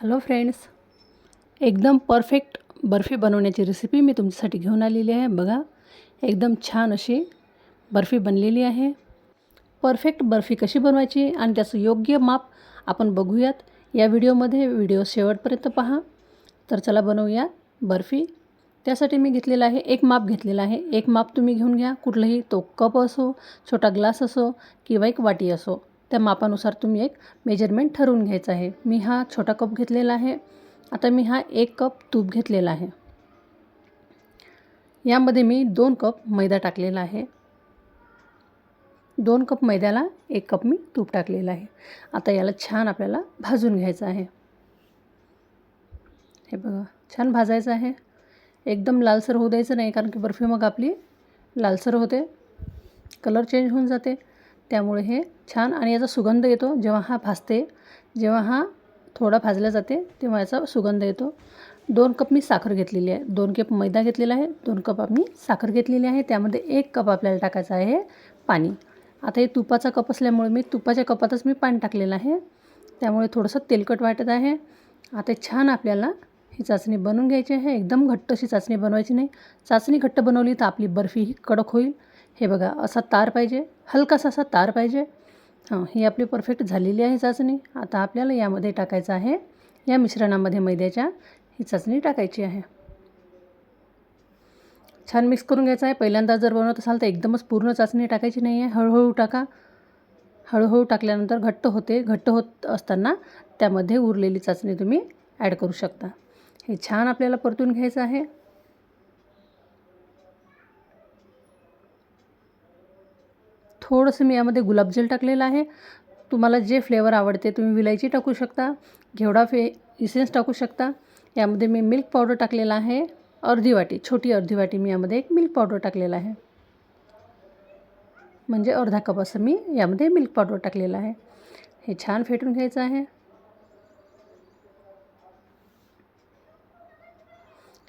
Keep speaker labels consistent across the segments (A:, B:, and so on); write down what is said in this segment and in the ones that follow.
A: Hello friends एकदम perfect barfi बनवण्याची recipe मी तुमच्यासाठी घेऊन आलेली आहे. बघा एकदम छान अशी बर्फी बनलेली आहे. परफेक्ट बर्फी कशी बनवायची आणि त्याचं योग्य माप आपण बघूयात. या व्हिडिओमध्ये व्हिडिओ शेवटपर्यंत पहा. तर चला बनवूया बर्फी. त्यासाठी मी घेतलेलं आहे एक माप घेतलेला आहे. एक माप तुम्ही घेऊन घ्या. कुठलंही तो कप असो छोटा ग्लास असो किंवा एक वाटी असो. त्या मापानुसार तुम्ही एक मेजरमेंट ठरवून घ्यायचं आहे. मी हा छोटा कप घेतलेला आहे. आता मी हा एक कप तूप घेतलेला आहे. यामध्ये मी दोन कप मैदा टाकलेला आहे. दोन कप मैद्याला एक कप मी तूप टाकलेलं आहे. आता याला छान आपल्याला भाजून घ्यायचं आहे. हे बघा छान भाजायचं आहे. एकदम लालसर होऊ द्यायचं नाही कारण की बर्फी मग आपली लालसर होते. कलर चेंज होऊन जाते. त्यामुळे हे छान आणि याचा सुगंध येतो. जेव्हा हा भाजते जेव्हा हा थोडा भाजला जाते तेव्हा याचा सुगंध येतो. दोन कप मी साखर घेतलेली आहे. दोन कप मैदा घेतलेला आहे. दोन कप मी साखर घेतलेली आहे. त्यामध्ये एक कप आपल्याला टाकायचं आहे पाणी. आता हे तुपाचा कप असल्यामुळे मी तुपाच्या कपातच मी पाणी टाकलेलं आहे. त्यामुळे थोडंसं तेलकट वाटत आहे. आता छान आपल्याला ही चाचणी बनवून घ्यायची आहे. एकदम घट्ट अशी चाचणी बनवायची नाही. चाचणी घट्ट बनवली तर आपली बर्फी ही कडक होईल. हे बघा असा तार पाहिजे हलकासा असा तार पाहिजे. हां ही आपली परफेक्ट झालेली आहे चाचणी. आता आपल्याला यामध्ये टाकायचं आहे या मिश्रणामध्ये मैद्याच्या ही चाचणी टाकायची आहे. छान मिक्स करून घ्यायचं आहे. पहिल्यांदा जर बनवत असाल तर एकदमच पूर्ण चाचणी टाकायची नाही आहे हळूहळू टाका. हळूहळू टाकल्यानंतर घट्ट होते. घट्ट होत असताना त्यामध्ये उरलेली चाचणी तुम्ही ॲड करू शकता. हे छान आपल्याला परतून घ्यायचं आहे. थोडंसं मी यामध्ये गुलाबजल टाकलेलं आहे. तुम्हाला जे फ्लेवर आवडते तुम्ही विलायची टाकू शकता घेवडा फे इसेन्स टाकू शकता. यामध्ये मी मिल्क पावडर टाकलेला आहे. अर्धी वाटी छोटी अर्धी वाटी मी यामध्ये एक मिल्क पावडर टाकलेला आहे. म्हणजे अर्धा कप असं मी यामध्ये मिल्क पावडर टाकलेलं आहे. हे छान फेटून घ्यायचं आहे.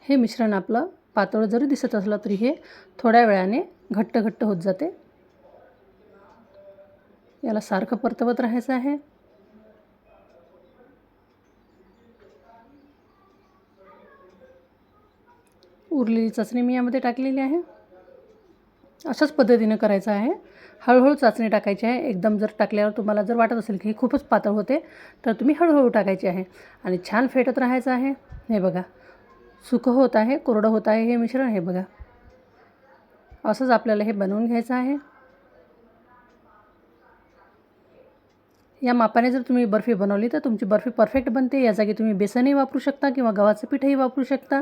A: हे मिश्रण आपलं पातळ जरी दिसत असलं तरी हे थोड्या वेळाने घट्ट घट्ट होत जाते. याला सारखं परतवत राहायचं आहे. उरलेली चाचणी मी यामध्ये टाकलेली आहे. अशाच पद्धतीनं करायचं आहे. हळूहळू चाचणी टाकायची आहे. एकदम जर टाकल्यावर तुम्हाला जर वाटत असेल की हे खूपच पातळ होते तर तुम्ही हळूहळू टाकायची आहे. आणि छान फेटत राहायचं आहे. हे बघा. सुकं होत आहे कोरडं होत आहे हे मिश्रण. हे बघा. असंच आपल्याला हे बनवून घ्यायचं आहे. या मापाने जर तुम्ही बर्फी बनवली तर तुमची बर्फी परफेक्ट बनते. या जागी तुम्ही बेसनही वापरू शकता किंवा गव्हाचं पीठही वापरू शकता.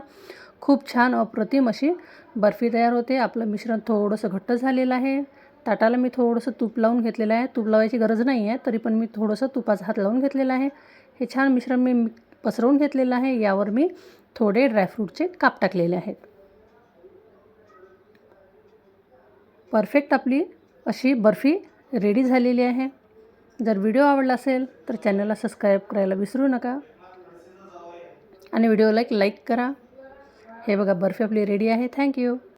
A: खूप छान अप्रतिम अशी बर्फी तयार होते. आपलं मिश्रण थोडंसं घट्ट झालेलं आहे. ताटाला मी थोडंसं तूप लावून घेतलेलं आहे. तूप लावायची गरज नाही आहे तरी पण मी थोडंसं तुपाचा हात लावून घेतलेला आहे. हे छान मिश्रण मी पसरवून घेतलेलं आहे. यावर मी थोडे ड्रायफ्रूटचे काप टाकलेले आहेत. परफेक्ट आपली अशी बर्फी रेडी झालेली आहे. जर व्हिडिओ आवडला असेल तर चॅनलला सबस्क्राईब करायला विसरू नका. आणि व्हिडिओला एक लाईक करा. हे बघा बर्फी आपली रेडी आहे. थँक्यू